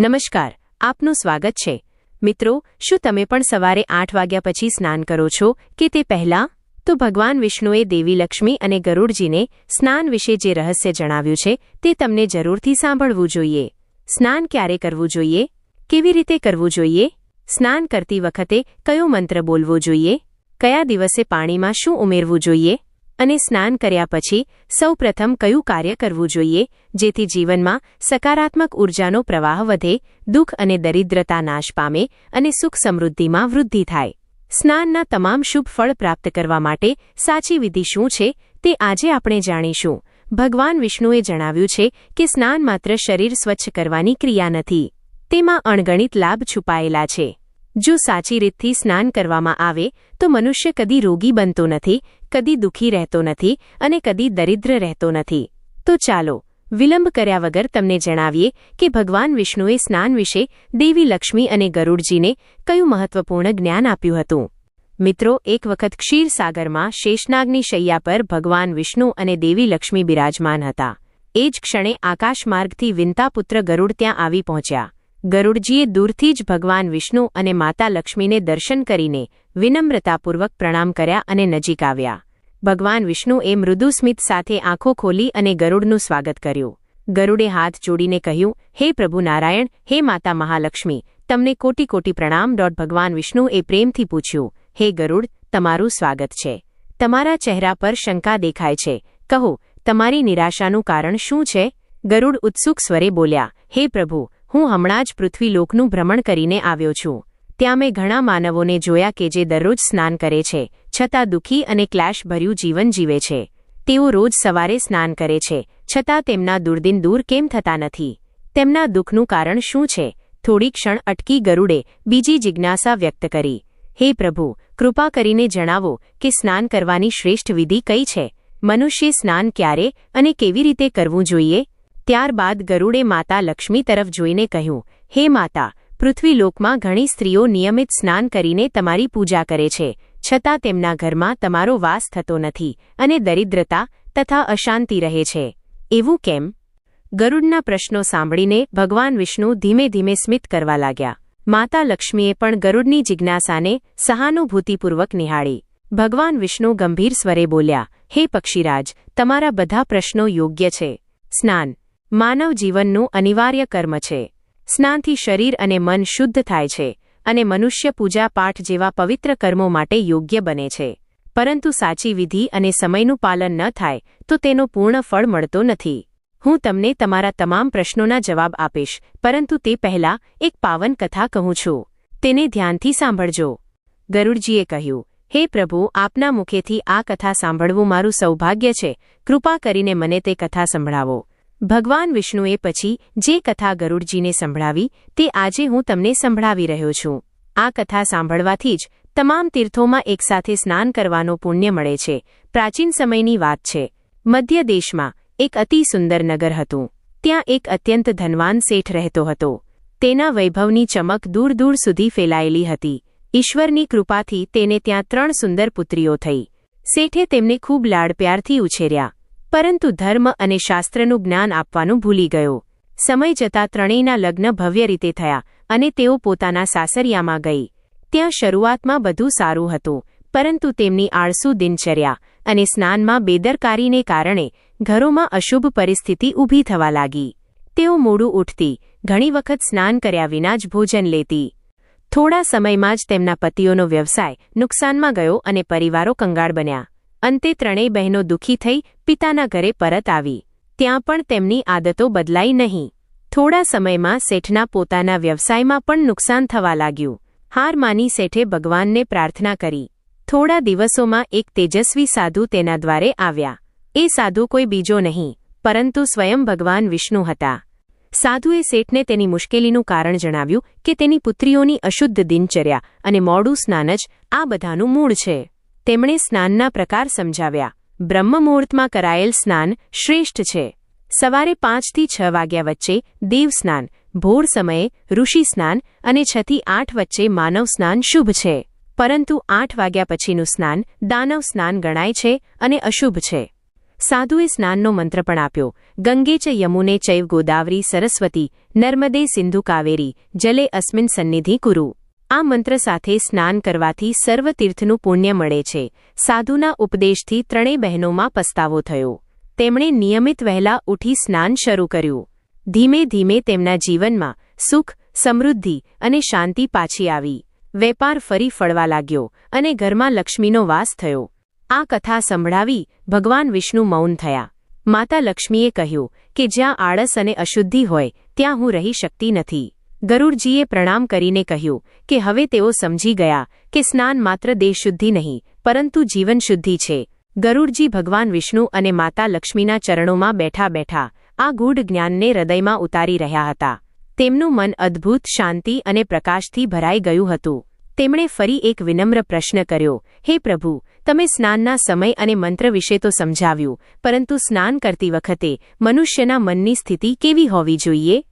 નમસ્કાર, આપનું સ્વાગત છે. મિત્રો, શું તમે પણ સવારે આઠ વાગ્યા પછી સ્નાન કરો છો કે તે પહેલાં? તો ભગવાન વિષ્ણુએ દેવી લક્ષ્મી અને ગરુડજીને સ્નાન વિશે જે રહસ્ય જણાવ્યું છે તે તમને જરૂરથી સાંભળવું જોઈએ. સ્નાન ક્યારે કરવું જોઈએ? કેવી રીતે કરવું જોઈએ? સ્નાન કરતી વખતે કયો મંત્ર બોલવો જોઈએ? કયા દિવસે પાણીમાં શું ઉમેરવું જોઈએ? અને સ્નાન કર્યા પછી સૌપ્રથમ કયું કાર્ય કરવું જોઈએ, જેથી જીવનમાં સકારાત્મક ઉર્જાનો પ્રવાહ વધે, દુઃખ અને દરિદ્રતા નાશ પામે અને સુખ સમૃદ્ધિમાં વૃદ્ધિ થાય. સ્નાનના તમામ શુભ ફળ પ્રાપ્ત કરવા માટે સાચી વિધિ શું છે, તે આજે આપણે જાણીશું. ભગવાન વિષ્ણુએ જણાવ્યું છે કે સ્નાન માત્ર શરીર સ્વચ્છ કરવાની ક્રિયા નથી, તેમાં અણગણિત લાભ છુપાયેલા છે. જો સાચી રીતથી સ્નાન કરવામાં આવે, તો મનુષ્ય કદી રોગી બનતો નથી કદી દુઃખી રહેતો નથી અને કદી દરિદ્ર રહેતો નથી. તો ચાલો, વિલંબ કર્યા વગર તમને જણાવીએ કે ભગવાન વિષ્ણુએ સ્નાન વિશે દેવી લક્ષ્મી અને ગરુડજીને કયું મહત્વપૂર્ણ જ્ઞાન આપ્યું હતું? મિત્રો, એક વખત ક્ષીરસાગરમાં શેષનાગની શૈયા પર ભગવાન વિષ્ણુ અને દેવી લક્ષ્મી બિરાજમાન હતા. એ જ ક્ષણે આકાશમાર્ગથી વિંતાપુત્ર ગરુડ ત્યાં આવી પહોંચ્યા. ગરુડજીએ દૂરથી જ ભગવાન વિષ્ણુ અને માતા લક્ષ્મીને દર્શન કરીને વિનમ્રતાપૂર્વક પ્રણામ કર્યા અને નજીક આવ્યા. ભગવાન વિષ્ણુએ મૃદુ સ્મિત સાથે આંખો ખોલી અને ગરુડનું સ્વાગત કર્યું. ગરુડે હાથ જોડીને કહ્યું, હે પ્રભુ નારાયણ, હે માતા મહાલક્ષ્મી, તમને કોટી કોટી પ્રણામ ડોટ ભગવાન વિષ્ણુએ પ્રેમથી પૂછ્યું, હે ગરુડ, તમારું સ્વાગત છે. તમારા ચહેરા પર શંકા દેખાય છે. કહો, તમારી નિરાશાનું કારણ શું છે? ગરુડ ઉત્સુક સ્વરે બોલ્યા, હે પ્રભુ, હું હમણાં જ પૃથ્વીલોકનું ભ્રમણ કરીને આવ્યો છું. ત્યાં મેં ઘણા માનવોને જોયા કે જે દરરોજ સ્નાન કરે છે. છતાં દુઃખી અને ક્લેશભર્યું જીવન જીવે છે. તેઓ રોજ સવારે સ્નાન કરે છે, છતાં તેમના દુર્દિન દૂર કેમ થતા નથી? તેમના દુઃખનું કારણ શું છે? થોડી ક્ષણ અટકી ગરુડે બીજી જિજ્ઞાસા વ્યક્ત કરી. હે પ્રભુ, કૃપા કરીને જણાવો કે સ્નાન કરવાની શ્રેષ્ઠ વિધિ કઈ છે? મનુષ્ય સ્નાન ક્યારે અને કેવી રીતે કરવું જોઈએ? ત્યારબાદ ગરુડે માતા લક્ષ્મી તરફ જોઈને કહ્યું, હે માતા, પૃથ્વીલોકમાં ઘણી સ્ત્રીઓ નિયમિત સ્નાન કરીને તમારી પૂજા કરે છે. છતાં તેમના ઘરમાં તમારો વાસ થતો નથી અને દરિદ્રતા તથા અશાંતિ રહે છે. એવું કેમ? ગરુડના પ્રશ્નો સાંભળીને ભગવાન વિષ્ણુ ધીમે ધીમે સ્મિત કરવા લાગ્યા. માતા લક્ષ્મીએ પણ ગરુડની જિજ્ઞાસાને સહાનુભૂતિપૂર્વક નિહાળી. ભગવાન વિષ્ણુ ગંભીર સ્વરે બોલ્યા, હે પક્ષીરાજ, તમારા બધા પ્રશ્નો યોગ્ય છે. સ્નાન. માનવ જીવનનું અનિવાર્ય કર્મ છે. સ્નાનથી શરીર અને મન શુદ્ધ થાય છે. અને મનુષ્ય પૂજાપાઠ જેવા પવિત્ર કર્મો માટે યોગ્ય બને છે. પરંતુ સાચી વિધિ અને સમયનું પાલન ન થાય, તો તેનો પૂર્ણ ફળ મળતો નથી. હું તમને તમારા તમામ પ્રશ્નોના જવાબ આપીશ, પરંતુ તે પહેલા એક પાવન કથા કહું છું. તેને ધ્યાનથી સાંભળજો. ગરુડજીએ કહ્યું, હે પ્રભુ, આપના મુખેથી આ કથા સાંભળવું મારું સૌભાગ્ય છે. કૃપા કરીને મને તે કથા સંભળાવો. ભગવાન વિષ્ણુએ પછી જે કથા ગરુડજીને સંભળાવી તે આજે હું તમને સંભળાવી રહ્યો છું. આ કથા સાંભળવાથી જ તમામ તીર્થોમાં એકસાથે સ્નાન કરવાનો પુણ્ય મળે છે. પ્રાચીન સમયની વાત છે. મધ્ય દેશમાં એક અતિ સુંદર નગર હતું. ત્યાં એક અત્યંત ધનવાન શેઠ રહેતો હતો. તેના વૈભવની ચમક દૂર દૂર સુધી ફેલાયેલી હતી. ઈશ્વરની કૃપાથી તેને ત્યાં ત્રણ સુંદર પુત્રીઓ થઈ. શેઠે તેમને ખૂબ લાડપ્યારથી ઉછેર્યા. પરંતુ ધર્મ અને શાસ્ત્રનું જ્ઞાન આપવાનું ભૂલી ગયો. સમય જતાં ત્રણેયના લગ્ન ભવ્ય રીતે થયા અને તેઓ પોતાના સાસરિયામાં ગઈ. ત્યાં શરૂઆતમાં બધું સારું હતું, પરંતુ તેમની આળસુ દિનચર્યા અને સ્નાનમાં બેદરકારીને કારણે ઘરોમાં અશુભ પરિસ્થિતિ ઊભી થવા લાગી. તેઓ મોડું ઉઠતી, ઘણી વખત સ્નાન કર્યા વિના જ ભોજન લેતી. થોડા સમયમાં જ તેમના પતિઓનો વ્યવસાય નુકસાનમાં ગયો અને પરિવારો કંગાળ બન્યા. અંતે ત્રણેય બહેનો દુઃખી થઈ પિતાના ઘરે પરત આવી. ત્યાં પણ તેમની આદતો બદલાઈ નહીં. થોડા સમયમાં શેઠના પોતાના વ્યવસાયમાં પણ નુકસાન થવા લાગ્યું. હાર માની શેઠે ભગવાનને પ્રાર્થના કરી. થોડા દિવસોમાં એક તેજસ્વી સાધુ તેના દ્વારે આવ્યા. એ સાધુ કોઈ બીજો નહીં, પરંતુ સ્વયં ભગવાન વિષ્ણુ હતા. સાધુએ શેઠને તેની મુશ્કેલીનું કારણ જણાવ્યું કે તેની પુત્રીઓની અશુદ્ધ દિનચર્યા અને મોડું સ્નાન જ આ બધાનું મૂળ છે. તેમણે સ્નાનના પ્રકાર સમજાવ્યા. બ્રહ્મમુહૂર્તમાં કરાયેલ સ્નાન શ્રેષ્ઠ છે. સવારે પાંચથી છ વાગ્યા વચ્ચે દેવ સ્નાન, ભોર સમયે ઋષિ સ્નાન અને છથી આઠ વચ્ચે માનવ સ્નાન શુભ છે. પરંતુ આઠ વાગ્યા પછીનું સ્નાન દાનવ સ્નાન ગણાય છે અને અશુભ છે. સાધુએ સ્નાનનો મંત્ર પણ આપ્યો, ગંગે ચ યમુને ચૈવ ગોદાવરી સરસ્વતી, નર્મદે સિંધુ કાવેરી, જલે અસ્મિન સન્નિધિ કુરુ. આ મંત્ર સાથે સ્નાન કરવાથી સર્વ તીર્થનું પુણ્ય મળે છે. સાધુના ઉપદેશથી ત્રણેય બહેનોમાં પસ્તાવો થયો. તેમણે નિયમિત વહેલા ઉઠી સ્નાન શરૂ કર્યું. ધીમે ધીમે તેમના જીવનમાં સુખ, સમૃદ્ધિ અને શાંતિ પાછી આવી. વેપાર ફરી ફળવા લાગ્યો અને ઘરમાં લક્ષ્મીનો વાસ થયો. આ કથા સંભળાવી ભગવાન વિષ્ણુ મૌન થયા. માતા લક્ષ્મીએ કહ્યું કે જ્યાં આળસ અને અશુદ્ધિ હોય, ત્યાં હું રહી શકતી નથી. ગરુડજીએ પ્રણામ કરીને કહ્યું કે હવે તેઓ સમજી ગયા કે સ્નાન માત્ર દેહશુદ્ધિ નહીં, પરંતુ જીવનશુદ્ધિ છે. ગરુડજી ભગવાન વિષ્ણુ અને માતા લક્ષ્મીના ચરણોમાં બેઠા બેઠા આ ગૂઢ જ્ઞાનને હૃદયમાં ઉતારી રહ્યા હતા. તેમનું મન અદ્ભુત શાંતિ અને પ્રકાશથી ભરાઈ ગયું હતું. તેમણે ફરી એક વિનમ્ર પ્રશ્ન કર્યો, હે પ્રભુ, તમે સ્નાનના સમય અને મંત્ર વિશે તો સમજાવ્યું, પરંતુ સ્નાન કરતી વખતે મનુષ્યના મનની સ્થિતિ કેવી હોવી જોઈએ?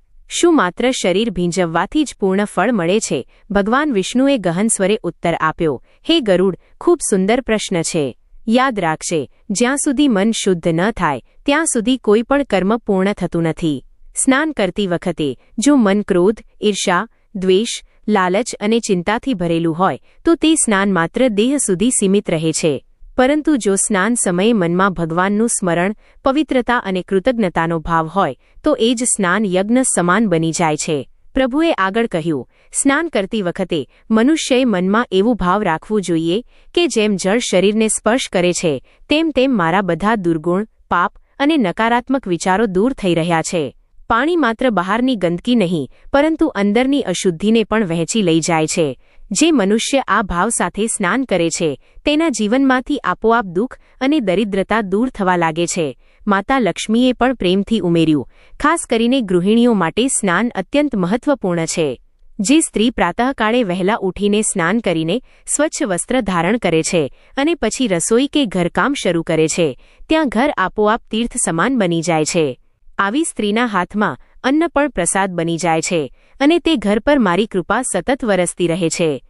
શું માત્ર શરીર ભીંજવવાથી જ પૂર્ણ ફળ મળે છે? ભગવાન વિષ્ણુએ ગહન સ્વરે ઉત્તર આપ્યો, હે ગરુડ, ખૂબ સુંદર પ્રશ્ન છે. યાદ રાખશે જ્યાં સુધી મન શુદ્ધ ન થાય, ત્યાં સુધી કોઈ પણ કર્મ પૂર્ણ થતું નથી. સ્નાન કરતી વખતે, જો મન ક્રોધ ઈર્ષા દ્વેષ, લાલચ અને ચિંતાથી ભરેલું હોય, તો તે સ્નાન માત્ર દેહ સુધી સીમિત રહે છે. પરંતુ જો સ્નાન સમયે મનમાં ભગવાનનું સ્મરણ, પવિત્રતા અને કૃતજ્ઞતાનો ભાવ હોય, તો એ જ સ્નાન યજ્ઞ સમાન બની જાય છે. પ્રભુએ આગળ કહ્યું, સ્નાન કરતી વખતે મનુષ્યએ મનમાં એવું ભાવ રાખવું જોઈએ કે જેમ જળ શરીરને સ્પર્શ કરે છે, તેમ તેમ મારા બધા દુર્ગુણ, પાપ અને નકારાત્મક વિચારો દૂર થઈ રહ્યા છે. પાણી માત્ર બહારની ગંદકી નહીં, પરંતુ અંદરની અશુદ્ધિને પણ વહેંચી લઈ જાય છે. જે મનુષ્ય આ ભાવ સાથે સ્નાન કરે છે, તેના જીવનમાંથી આપોઆપ દુઃખ અને દરિદ્રતા દૂર થવા લાગે છે. માતા લક્ષ્મીએ પણ પ્રેમથી ઉમેર્યું, ખાસ કરીને ગૃહિણીઓ માટે સ્નાન અત્યંત મહત્વપૂર્ણ છે. જે સ્ત્રી પ્રાતઃકાળે વહેલા ઉઠીને સ્નાન કરીને સ્વચ્છ વસ્ત્ર ધારણ કરે છે અને પછી રસોઈ કે ઘરકામ શરૂ કરે છે, ત્યાં ઘર આપોઆપ તીર્થ સમાન બની જાય છે. આવી સ્ત્રીના હાથમાં અન્ન પણ પ્રસાદ બની જાય છે અને તે ઘર પર મારી કૃપા સતત વરસતી રહે છે.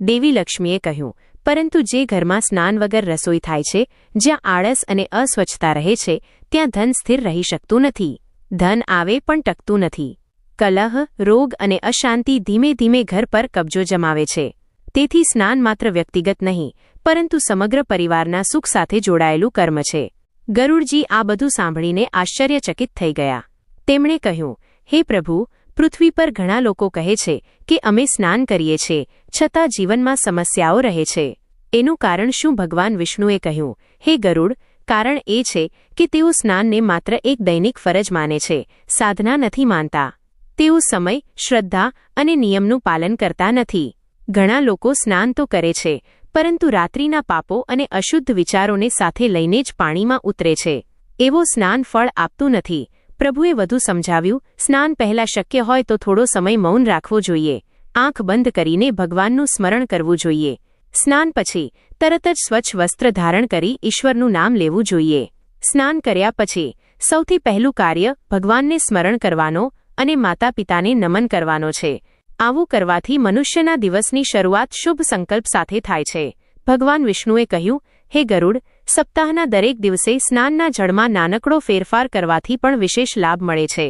દેવી લક્ષ્મીએ કહ્યું, પરંતુ જે ઘરમાં સ્નાન વગર રસોઈ થાય છે, જ્યાં આળસ અને અસ્વચ્છતા રહે છે, ત્યાં ધન સ્થિર રહી શકતું નથી. ધન આવે પણ ટકતું નથી. કલહ, રોગ અને અશાંતિ ધીમે ધીમે ઘર પર કબજો જમાવે છે. તેથી સ્નાન માત્ર વ્યક્તિગત નહીં, પરંતુ સમગ્ર પરિવારના સુખ સાથે જોડાયેલું કર્મ છે. ગરુડજી આ બધું સાંભળીને આશ્ચર્યચકિત થઈ ગયા. તેમણે કહ્યું, હે પ્રભુ પૃથ્વી પર ઘણા લોકો કહે છે કે અમે સ્નાન કરીએ છીએ, છતાં જીવનમાં સમસ્યાઓ રહે છે. એનું કારણ શું ભગવાન વિષ્ણુએ કહ્યું? હે ગરુડ, કારણ એ છે કે તેઓ સ્નાનને માત્ર એક દૈનિક ફરજ માને છે, સાધના નથી માનતા. તેઓ સમય, શ્રદ્ધા અને નિયમનું પાલન કરતા નથી. ઘણા લોકો સ્નાન તો કરે છે, પરંતુ રાત્રિના પાપો અને અશુદ્ધ વિચારોને સાથે લઈને જ પાણીમાં ઉતરે છે. એવો સ્નાન ફળ આપતું નથી પ્રભુએ વધુ સમજાવ્યું, સ્નાન પહેલા શક્ય હોય તો થોડો સમય મૌન રાખવો જોઈએ. આંખ બંધ કરીને ભગવાનનું સ્મરણ કરવું જોઈએ. સ્નાન પછી, તરત જ સ્વચ્છ વસ્ત્ર ધારણ કરી ઈશ્વરનું નામ લેવું જોઈએ. સ્નાન કર્યા પછી, સૌથી પહેલું કાર્ય ભગવાનને સ્મરણ કરવાનો અને માતા પિતાને નમન કરવાનો છે. આવું કરવાથી મનુષ્યના દિવસની શરૂઆત શુભ સંકલ્પ સાથે થાય છે. ભગવાન વિષ્ણુએ કહ્યું, હે ગરુડ સપ્તાહના દરેક દિવસે સ્નાનના જળમાં નાનકડો ફેરફાર કરવાથી પણ વિશેષ લાભ મળે છે.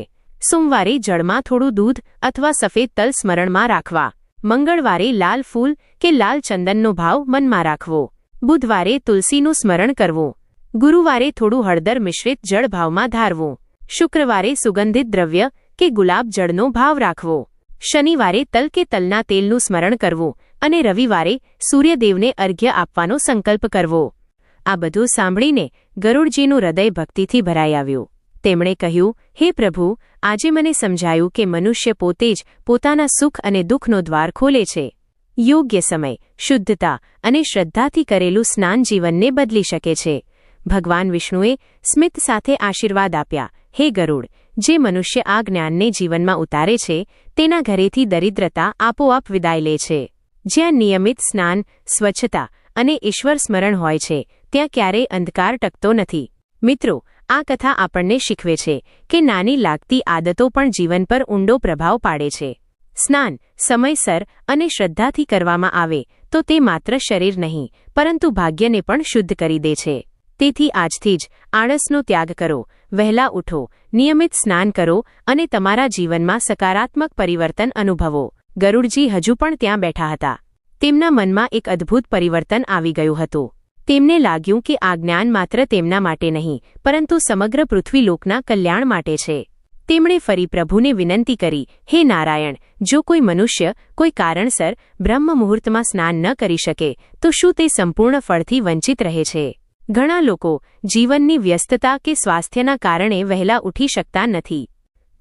સોમવારે જળમાં થોડું દૂધ અથવા સફેદ તલ સ્મરણમાં રાખવા. મંગળવારે લાલ ફૂલ કે લાલ ચંદનનો ભાવ મનમાં રાખવો. બુધવારે તુલસીનું સ્મરણ કરવું. ગુરુવારે થોડું હળદર મિશ્રિત જળ ભાવમાં ધારવું. શુક્રવારે સુગંધિત દ્રવ્ય કે ગુલાબ જળનો ભાવ રાખવો. શનિવારે તલ કે તલના તેલનું સ્મરણ કરવું અને રવિવારે સૂર્યદેવને અર્ઘ્ય આપવાનો સંકલ્પ કરવો. આ બધું સાંભળીને ગરુડજીનું હૃદય ભક્તિથી ભરાઈ આવ્યું. તેમણે કહ્યું, હે પ્રભુ, આજે મને સમજાયું કે મનુષ્ય પોતે જ પોતાના સુખ અને દુઃખનો દ્વાર ખોલે છે. યોગ્ય સમય, શુદ્ધતા અને શ્રદ્ધાથી કરેલું સ્નાન જીવનને બદલી શકે છે. ભગવાન વિષ્ણુએ સ્મિત સાથે આશીર્વાદ આપ્યા, હે ગરુડ, જે મનુષ્ય આ જ્ઞાનને જીવનમાં ઉતારે છે, તેના ઘરેથી દરિદ્રતા આપોઆપ વિદાય લે છે. જ્યાં નિયમિત સ્નાન, સ્વચ્છતા અને ઈશ્વર સ્મરણ હોય છે ત્યાં ક્યારેય અંધકાર ટકતો નથી. મિત્રો, આ કથા આપણને શીખવે છે કે નાની લાગતી આદતો પણ જીવન પર ઊંડો પ્રભાવ પાડે છે. સ્નાન, સમયસર અને શ્રદ્ધાથી કરવામાં આવે તો તે માત્ર શરીર નહીં, પરંતુ ભાગ્યને પણ શુદ્ધ કરી દે છે. તેથી આજથી જ આળસનો ત્યાગ કરો, વહેલા ઉઠો, નિયમિત સ્નાન કરો અને તમારા જીવનમાં સકારાત્મક પરિવર્તન અનુભવો. ગરુડજી હજુ પણ ત્યાં બેઠા હતા. તેમના મનમાં એક અદ્ભુત પરિવર્તન આવી ગયું હતું. તેમને લાગ્યું કે આ જ્ઞાન માત્ર તેમના માટે નહીં, પરંતુ સમગ્ર પૃથ્વીલોકના કલ્યાણ માટે છે. તેમણે ફરી પ્રભુને વિનંતી કરી, હે નારાયણ, જો કોઈ મનુષ્ય, કોઈ કારણસર, બ્રહ્મ મુહૂર્તમાં સ્નાન ન કરી શકે, તો શું તે સંપૂર્ણ ફળથી વંચિત રહે છે? ઘણા લોકો જીવનની વ્યસ્તતા કે સ્વાસ્થ્યના કારણે વહેલા ઉઠી શકતા નથી.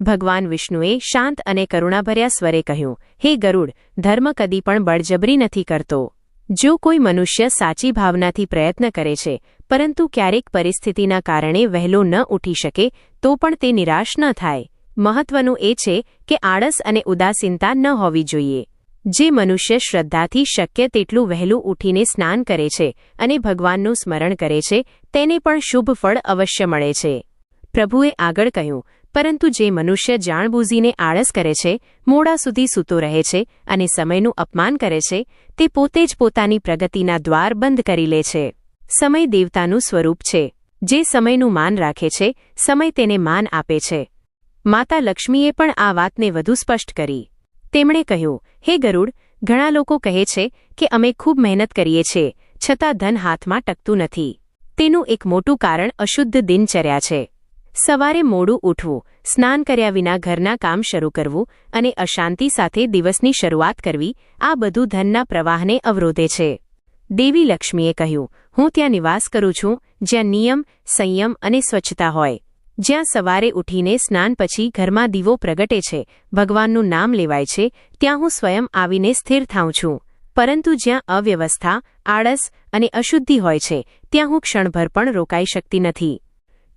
ભગવાન વિષ્ણુએ શાંત અને કરુણાભર્યા સ્વરે કહ્યું, હે ગરુડ, ધર્મ કદી પણ બળજબરી નથી કરતો. જો કોઈ મનુષ્ય સાચી ભાવનાથી પ્રયત્ન કરે છે, પરંતુ ક્યારેક પરિસ્થિતિના કારણે વહેલો ન ઉઠી શકે, તો પણ તે નિરાશ ન થાય. મહત્વનું એ છે કે આળસ અને ઉદાસીનતા ન હોવી જોઈએ. જે મનુષ્ય શ્રદ્ધાથી શક્ય તેટલું વહેલું ઉઠીને સ્નાન કરે છે અને ભગવાનનું સ્મરણ કરે છે, તેને પણ શુભ ફળ અવશ્ય મળે છે. પ્રભુએ આગળ કહ્યું પરંતુ જે મનુષ્ય જાણબૂઝીને આળસ કરે છે, મોડા સુધી સૂતો રહે છે અને સમયનું અપમાન કરે છે, તે પોતે જ પોતાની પ્રગતિના દ્વાર બંધ કરી લે છે. સમય દેવતાનું સ્વરૂપ છે. જે સમયનું માન રાખે છે, સમય તેને માન આપે છે. માતા લક્ષ્મીએ પણ આ વાતને વધુ સ્પષ્ટ કરી. તેમણે કહ્યું, હે ગરુડ, ઘણા લોકો કહે છે કે અમે ખૂબ મહેનત કરીએ છીએ, છતાં ધન હાથમાં ટકતું નથી. તેનું એક મોટું કારણ અશુદ્ધ દિનચર્યા છે. સવારે મોડું ઉઠવું, સ્નાન કર્યા વિના ઘરના કામ શરૂ કરવું અને અશાંતિ સાથે દિવસની શરૂઆત કરવી, આ બધું ધનના પ્રવાહને અવરોધે છે. દેવી લક્ષ્મીએ કહ્યું, હું ત્યાં નિવાસ કરું છું, જ્યાં નિયમ, સંયમ અને સ્વચ્છતા હોય. જ્યાં સવારે ઉઠીને સ્નાન પછી ઘરમાં દીવો પ્રગટે છે, ભગવાનનું નામ લેવાય છે, ત્યાં હું સ્વયં આવીને સ્થિર થાઉં છું. પરંતુ જ્યાં અવ્યવસ્થા, આળસ અને અશુદ્ધિ હોય છે, ત્યાં હું ક્ષણભર પણ રોકાઈ શકતી નથી.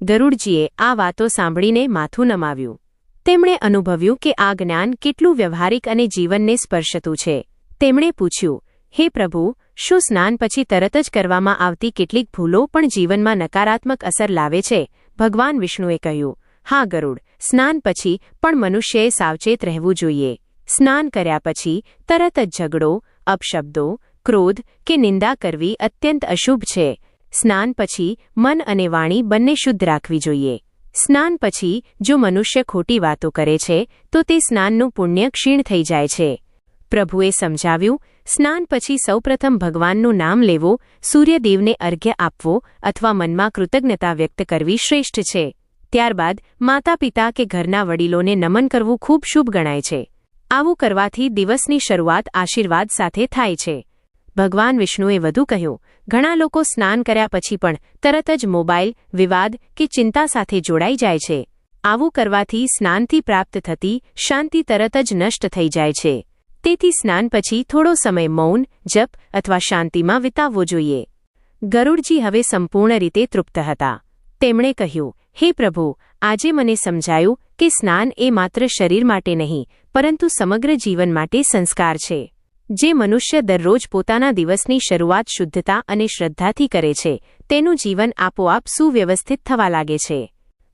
ગરુડજીએ આ વાતો સાંભળીને માથું નમાવ્યું. તેમણે અનુભવ્યું કે આ જ્ઞાન કેટલું વ્યવહારિક અને જીવનને સ્પર્શતું છે. તેમણે પૂછ્યું, હે પ્રભુ, શું સ્નાન પછી તરત જ કરવામાં આવતી કેટલીક ભૂલો પણ જીવનમાં નકારાત્મક અસર લાવે છે? ભગવાન વિષ્ણુએ કહ્યું, હા ગરુડ, સ્નાન પછી પણ મનુષ્યએ સાવચેત રહેવું જોઈએ. સ્નાન કર્યા પછી તરત જ ઝઘડો, અપશબ્દો, ક્રોધ કે નિંદા કરવી અત્યંત અશુભ છે. સ્નાન પછી મન અને વાણી બંને શુદ્ધ રાખવી જોઈએ. સ્નાન પછી જો મનુષ્ય ખોટી વાતો કરે છે, તો તે સ્નાનનું પુણ્ય ક્ષીણ થઈ જાય છે. પ્રભુએ સમજાવ્યું, સ્નાન પછી સૌપ્રથમ ભગવાનનું નામ લેવું, સૂર્યદેવને અર્ઘ્ય આપવો અથવા મનમાં કૃતજ્ઞતા વ્યક્ત કરવી શ્રેષ્ઠ છે. ત્યારબાદ માતા પિતા કે ઘરના વડીલોને નમન કરવું ખૂબ શુભ ગણાય છે. આવું કરવાથી દિવસની શરૂઆત આશીર્વાદ સાથે થાય છે. ભગવાન વિષ્ણુએ વધુ કહ્યું, ઘણા લોકો સ્નાન કર્યા પછી પણ તરત જ મોબાઈલ, વિવાદ કે ચિંતા સાથે જોડાઈ જાય છે. આવું કરવાથી સ્નાનથી પ્રાપ્ત થતી શાંતિ તરત જ નષ્ટ થઈ જાય છે. તેથી સ્નાન પછી થોડો સમય મૌન, જપ અથવા શાંતિમાં વિતાવવો જોઈએ. ગરુડજી હવે સંપૂર્ણ રીતે તૃપ્ત હતા. તેમણે કહ્યું, હે પ્રભુ, આજે મને સમજાયું કે સ્નાન એ માત્ર શરીર માટે નહીં, પરંતુ સમગ્ર જીવન માટે સંસ્કાર છે. જે મનુષ્ય દરરોજ પોતાના દિવસની શરૂઆત શુદ્ધતા અને શ્રદ્ધાથી કરે છે, તેનું જીવન આપોઆપ સુવ્યવસ્થિત થવા લાગે છે.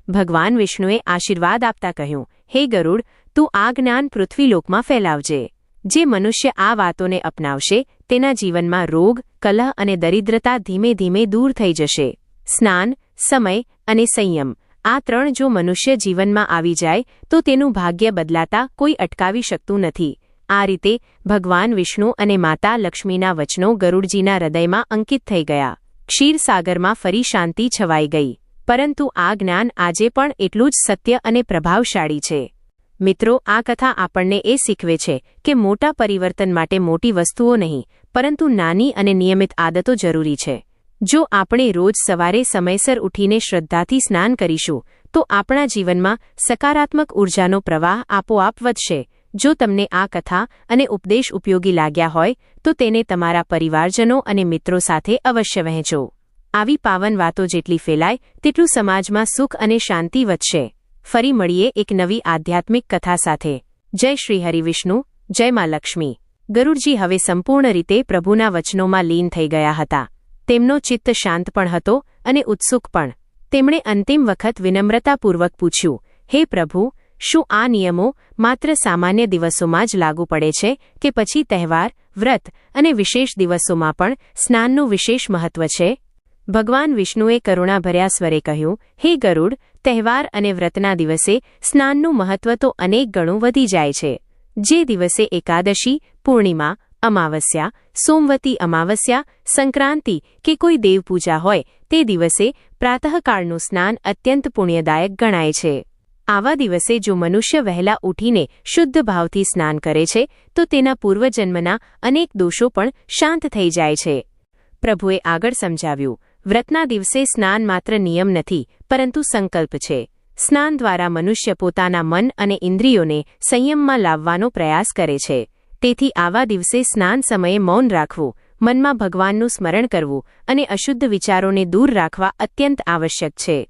ભગવાન વિષ્ણુએ આશીર્વાદ આપતા કહ્યું, હે ગરુડ, તું આ જ્ઞાન પૃથ્વીલોકમાં ફેલાવજે. જે મનુષ્ય આ વાતોને અપનાવશે, તેના જીવનમાં રોગ, કલહ અને દરિદ્રતા ધીમે ધીમે દૂર થઈ જશે. સ્નાન, સમય અને સંયમ, આ ત્રણ જો મનુષ્ય જીવનમાં આવી જાય, તો તેનું ભાગ્ય બદલાતા કોઈ અટકાવી શકતું નથી. આ રીતે ભગવાન વિષ્ણુ અને માતા લક્ષ્મીના વચનો ગરુડજીના હૃદયમાં અંકિત થઈ ગયા. ક્ષીરસાગરમાં ફરી શાંતિ છવાઈ ગઈ. પરંતુ આ જ્ઞાન આજે પણ એટલું જ સત્ય અને પ્રભાવશાળી છે. મિત્રો, આ કથા આપણને એ શીખવે છે કે મોટા પરિવર્તન માટે મોટી વસ્તુઓ નહીં, પરંતુ નાની અને નિયમિત આદતો જરૂરી છે. જો આપણે રોજ સવારે સમયસર ઉઠીને શ્રદ્ધાથી સ્નાન કરીશું, તો આપણા જીવનમાં સકારાત્મક ઉર્જાનો પ્રવાહ આપોઆપ વધશે. જો તમને આ કથા અને ઉપદેશ ઉપયોગી લાગ્યા હોય, તો તેને તમારા પરિવારજનો અને મિત્રો સાથે અવશ્ય વહેંચો. આવી પાવન વાતો જેટલી ફેલાય, તેટલું સમાજમાં સુખ અને શાંતિ વધશે. ફરી મળીએ એક નવી આધ્યાત્મિક કથા સાથે. જય શ્રી હરિવિષ્ણુ, જય મા લક્ષ્મી. ગરુડજી હવે સંપૂર્ણ રીતે પ્રભુના વચનોમાં લીન થઈ ગયા હતા. તેમનો ચિત્ત શાંત પણ હતો અને ઉત્સુક પણ. તેમણે અંતિમ વખત વિનમ્રતાપૂર્વક પૂછ્યું, હે પ્રભુ શું આ નિયમો માત્ર સામાન્ય દિવસોમાં જ લાગુ પડે છે કે પછી તહેવાર, વ્રત અને વિશેષ દિવસોમાં પણ સ્નાનનું વિશેષ મહત્વ છે? ભગવાન વિષ્ણુએ કરુણાભર્યા સ્વરે કહ્યું, હે ગરુડ, તહેવાર અને વ્રતના દિવસે સ્નાનનું મહત્વ તો અનેક ગણું વધી જાય છે. જે દિવસે એકાદશી, પૂર્ણિમા, અમાવસ્યા, સોમવતી અમાવસ્યા, સંક્રાંતિ કે કોઈ દેવપૂજા હોય, તે દિવસે પ્રાતઃકાળનું સ્નાન અત્યંત પુણ્યદાયક ગણાય છે. આવા દિવસે જો મનુષ્ય વહેલા ઉઠીને શુદ્ધ ભાવથી સ્નાન કરે છે, તો તેના પૂર્વજન્મના અનેક દોષો પણ શાંત થઈ જાય છે. પ્રભુએ આગળ સમજાવ્યું, વ્રતના દિવસે સ્નાન માત્ર નિયમ નથી, પરંતુ સંકલ્પ છે. સ્નાન દ્વારા મનુષ્ય પોતાના મન અને ઇન્દ્રિયોને સંયમમાં લાવવાનો પ્રયાસ કરે છે. તેથી આવા દિવસે સ્નાન સમયે મૌન રાખવું, મનમાં ભગવાનનું સ્મરણ કરવું અને અશુદ્ધ વિચારોને દૂર રાખવા અત્યંત આવશ્યક છે.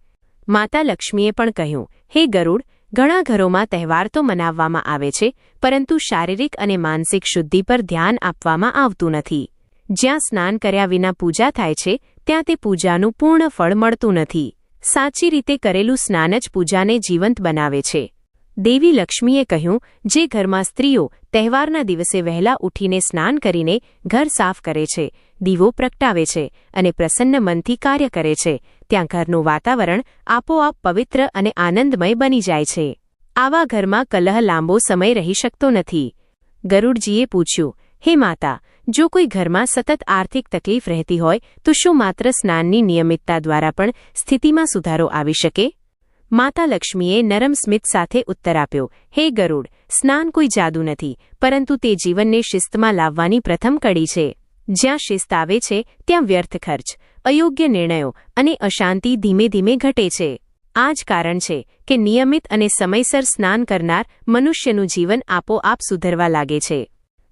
માતા લક્ષ્મીએ પણ કહ્યું હે ગરુડ, ઘણા ઘરોમાં તહેવાર તો મનાવવામાં આવે છે, પરંતુ શારીરિક અને માનસિક શુદ્ધિ પર ધ્યાન આપવામાં આવતું નથી. જ્યાં સ્નાન કર્યા વિના પૂજા થાય છે, ત્યાં તે પૂજાનું પૂર્ણ ફળ મળતું નથી. સાચી રીતે કરેલું સ્નાન જ પૂજાને જીવંત બનાવે છે. દેવી લક્ષ્મીએ કહ્યું, જે ઘરમાં સ્ત્રીઓ તહેવારના દિવસે વહેલા ઉઠીને સ્નાન કરીને ઘર સાફ કરે છે દીવો પ્રગટાવે છે અને પ્રસન્ન મનથી કાર્ય કરે છે. ત્યાં ઘરનું વાતાવરણ આપોઆપ પવિત્ર અને આનંદમય બની જાય છે. આવા ઘરમાં કલહ લાંબો સમય રહી શકતો નથી. ગરુડજીએ પૂછ્યું, હે માતા, જો કોઈ ઘરમાં સતત આર્થિક તકલીફ રહેતી હોય, તો શું માત્ર સ્નાનની નિયમિતતા દ્વારા પણ સ્થિતિમાં સુધારો આવી શકે? માતા લક્ષ્મીએ નરમ સ્મિત સાથે ઉત્તર આપ્યો, હે ગરુડ, સ્નાન કોઈ જાદુ નથી, પરંતુ તે જીવનને શિસ્તમાં લાવવાની પ્રથમ કડી છે. જ્યાં શિસ્ત આવે છે, ત્યાં વ્યર્થ ખર્ચ, અયોગ્ય નિર્ણયો અને અશાંતિ ધીમે ધીમે ઘટે છે. આ જ કારણ છે કે નિયમિત અને સમયસર સ્નાન કરનાર મનુષ્યનું જીવન આપોઆપ સુધરવા લાગે છે.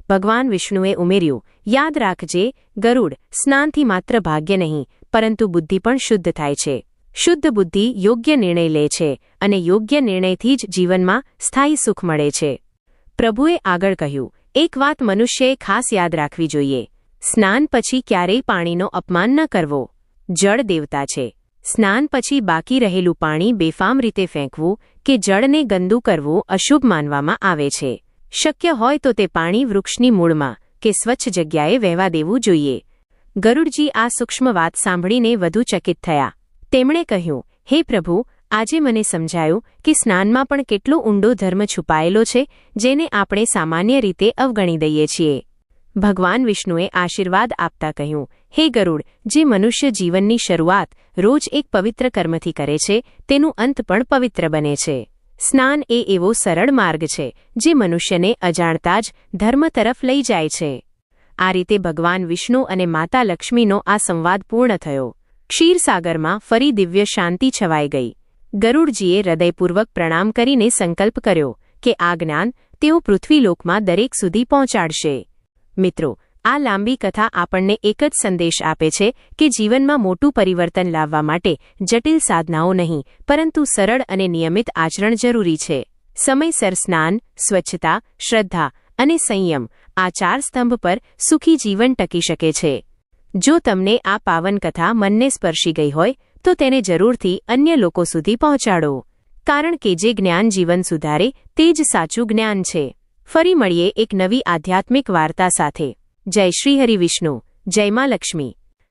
ભગવાન વિષ્ણુએ ઉમેર્યું, યાદ રાખજે, ગરુડ, સ્નાનથી માત્ર ભાગ્ય નહીં, પરંતુ બુદ્ધિ પણ શુદ્ધ થાય છે. શુદ્ધ બુદ્ધિ યોગ્ય નિર્ણય લે છે અને યોગ્ય નિર્ણયથી જ જીવનમાં સ્થાયી સુખ મળે છે. પ્રભુએ આગળ કહ્યું, એક વાત મનુષ્યએ ખાસ યાદ રાખવી જોઈએ. સ્નાન પછી ક્યારેય પાણીનો અપમાન ન કરવો. જળ દેવતા છે. સ્નાન પછી બાકી રહેલું પાણી બેફામ રીતે ફેંકવું કે જળને ગંદુ કરવું અશુભ માનવામાં આવે છે. શક્ય હોય તો તે પાણી વૃક્ષની મૂળમાં કે સ્વચ્છ જગ્યાએ વહેવા દેવું જોઈએ. ગરુડજી આ સૂક્ષ્મ વાત સાંભળીને વધુ ચકિત થયા. તેમણે કહ્યું, હે પ્રભુ, આજે મને સમજાયું કે સ્નાનમાં પણ કેટલો ઊંડો ધર્મ છુપાયેલો છે, જેને આપણે સામાન્ય રીતે અવગણી દઈએ છીએ. ભગવાન વિષ્ણુએ આશીર્વાદ આપતા કહ્યું, હે ગરુડ, જે મનુષ્ય જીવનની શરૂઆત રોજ એક પવિત્ર કર્મથી કરે છે, તેનું અંત પણ પવિત્ર બને છે. સ્નાન એ એવો સરળ માર્ગ છે, જે મનુષ્યને અજાણતા જ ધર્મ તરફ લઈ જાય છે. આ રીતે ભગવાન વિષ્ણુ અને માતા લક્ષ્મીનો આ સંવાદ પૂર્ણ થયો. ક્ષીરસાગરમાં ફરી દિવ્ય શાંતિ છવાઈ ગઈ. ગરુડજીએ હૃદયપૂર્વક પ્રણામ કરીને સંકલ્પ કર્યો કે આ જ્ઞાન તેઓ પૃથ્વીલોકમાં દરેક સુધી પહોંચાડશે. મિત્રો, આ લાંબી કથા આપણને એક જ સંદેશ આપે છે કે જીવનમાં મોટું પરિવર્તન લાવવા માટે જટિલ સાધનાઓ નહીં, પરંતુ સરળ અને નિયમિત આચરણ જરૂરી છે. સમયસર સ્નાન, સ્વચ્છતા, શ્રદ્ધા અને સંયમ આ ચાર સ્તંભ પર સુખી જીવન ટકી શકે છે. જો તમને આ પાવન કથા મનને સ્પર્શી ગઈ હોય, તો તેને જરૂરથી અન્ય લોકો સુધી પહોંચાડો. કારણ કે જે જ્ઞાન જીવન સુધારે, તે જ સાચું જ્ઞાન છે. ફરી મળીએ એક નવી આધ્યાત્મિક વાર્તા સાથે. જય શ્રી હરિ વિષ્ણુ. જય મા લક્ષ્મી.